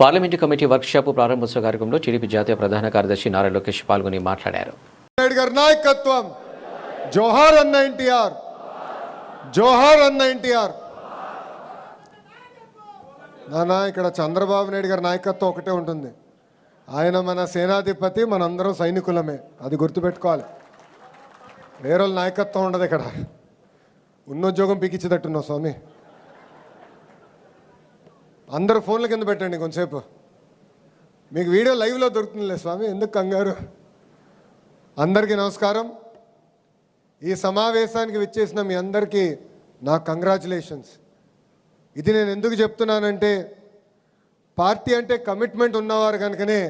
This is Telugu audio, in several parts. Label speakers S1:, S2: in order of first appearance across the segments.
S1: పార్లమెంటు కమిటీ వర్క్షాప్ ప్రారంభోత్సవ కార్యక్రమంలో టీడీపీ జాతీయ ప్రధాన కార్యదర్శి నారా లోకేష్ పాల్గొని మాట్లాడారు.
S2: నాయకత్వం. జోహార్ అన్న ఎన్టీఆర్. జోహార్ అన్న ఎన్టీఆర్. నానా ఇక్కడ చంద్రబాబు నాయుడు గారి నాయకత్వం ఒకటే ఉంటుంది. ఆయన మన సేనాధిపతి మనందరం సైనికులమే. అది గుర్తుపెట్టుకోవాలి. వేరే నాయకత్వం ఉండదు ఇక్కడ. ఉన్న ఉద్యోగం పీకిచ్చేటట్టున్నావు స్వామి. అందరూ ఫోన్ల కింద పెట్టండి కొంచెంసేపు. మీకు వీడియో లైవ్లో దొరుకుతుందిలే స్వామి ఎందుకు కంగారు? అందరికీ నమస్కారం. ఈ సమావేశానికి విచ్చేసిన మీ అందరికీ నా కంగ్రాచులేషన్స్. ఇది నేను ఎందుకు చెప్తున్నానంటే పార్టీ అంటే కమిట్మెంట్ ఉన్నవారు కనుకనే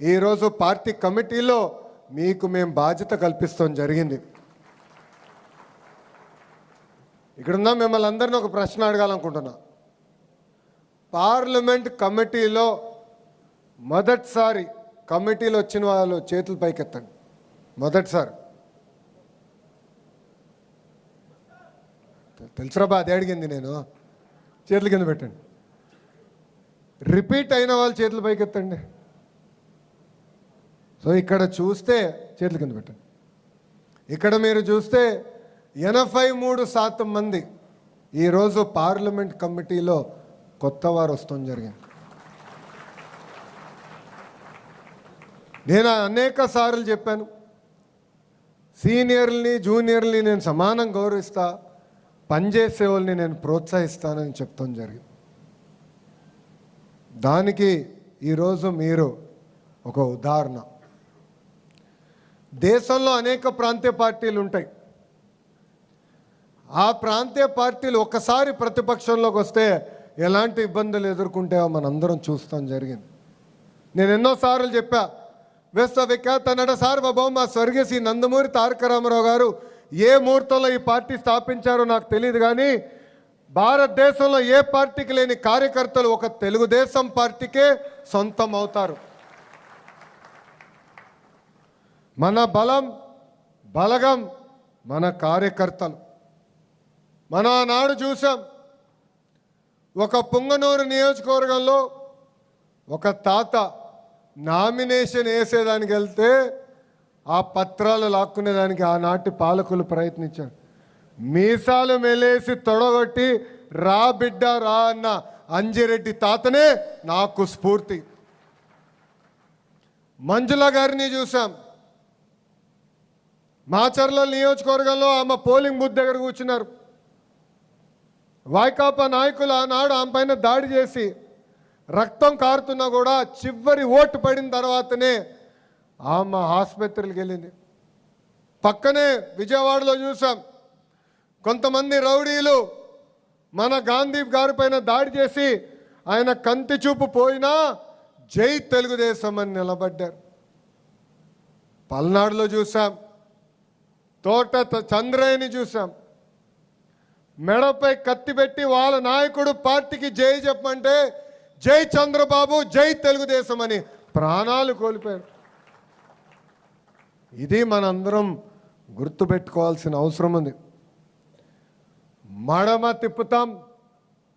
S2: ఈరోజు పార్టీ కమిటీలో మీకు మేము బాధ్యత కల్పిస్తాం జరిగింది. ఇక్కడున్న మిమ్మల్ని అందరినీ ఒక ప్రశ్న అడగాలనుకుంటున్నా. పార్లమెంట్ కమిటీలో మొదటిసారి కమిటీలో వచ్చిన వాళ్ళు చేతులు పైకెత్తండి. మొదటిసారి. తెలుసురా బా అది అడిగింది నేను. చేతుల కింద పెట్టండి. రిపీట్ అయిన వాళ్ళు చేతులు పైకెత్తండి. సో ఇక్కడ చూస్తే చేతుల కింద పెట్టండి. ఇక్కడ మీరు చూస్తే ఎనభై మూడు శాతం మంది ఈరోజు పార్లమెంట్ కమిటీలో కొత్త వారు వస్తాం జరిగింది. నేను అనేక సార్లు చెప్పాను సీనియర్ని జూనియర్ని నేను సమానం గౌరవిస్తా పనిచేసే వాళ్ళని నేను ప్రోత్సహిస్తానని చెప్తాం జరిగింది. దానికి ఈరోజు మీరు ఒక ఉదాహరణ. దేశంలో అనేక ప్రాంతీయ పార్టీలు ఉంటాయి. ఆ ప్రాంతీయ పార్టీలు ఒక్కసారి ప్రతిపక్షంలోకి వస్తే ఎలాంటి ఇబ్బందులు ఎదుర్కొంటే మనందరం చూస్తాం జరిగింది. నేను ఎన్నోసార్లు చెప్పా విశ్వ విఖ్యాత నట సార్వభౌమ స్వర్గీయ శ్రీ నందమూరి తారక రామారావు గారు ఏ ముహూర్తంలో ఈ పార్టీ స్థాపించారో నాకు తెలియదు కానీ భారతదేశంలో ఏ పార్టీకి లేని కార్యకర్తలు ఒక తెలుగుదేశం పార్టీకే సొంతం అవుతారు. మన బలం బలగం మన కార్యకర్తలు. మనం ఆనాడు చూసాం ఒక పుంగనూరు నియోజకవర్గంలో ఒక తాత నామినేషన్ వేసేదానికి వెళ్తే ఆ పత్రాలు లాక్కునేదానికి ఆనాటి పాలకులు ప్రయత్నించారు. మీసాలు మెలేసి తొడగొట్టి రా బిడ్డ రా అన్న అంజిరెడ్డి తాతనే నాకు స్ఫూర్తి. మంజుల గారిని చూసాం మాచర్ల నియోజకవర్గంలో ఆమె పోలింగ్ బూత్ దగ్గర కూర్చున్నారు. వైకాపా నాయకులు ఆనాడు ఆమె పైన దాడి చేసి రక్తం కారుతున్నా కూడా చివరి ఓటు పడిన తర్వాతనే ఆమె ఆసుపత్రికి వెళ్ళింది. పక్కనే విజయవాడలో చూసాం. కొంతమంది రౌడీలు మన గాంధీ గారి పైన దాడి చేసి ఆయన కంతి చూపు పోయినా జై తెలుగుదేశం అని నిలబడ్డారు. పల్నాడులో చూసాం. తోట చంద్రయ్యని చూసాం. మెడపై కత్తి పెట్టి వాళ్ళ నాయకుడు పార్టీకి జై చెప్పమంటే జై చంద్రబాబు జై తెలుగుదేశం అని ప్రాణాలు కోల్పోయారు. ఇది మనందరం గుర్తుపెట్టుకోవాల్సిన అవసరం ఉంది. మడమ తిప్పుతాం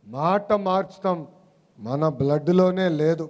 S2: మాట మార్చుతాం మన బ్లడ్లోనే లేదు.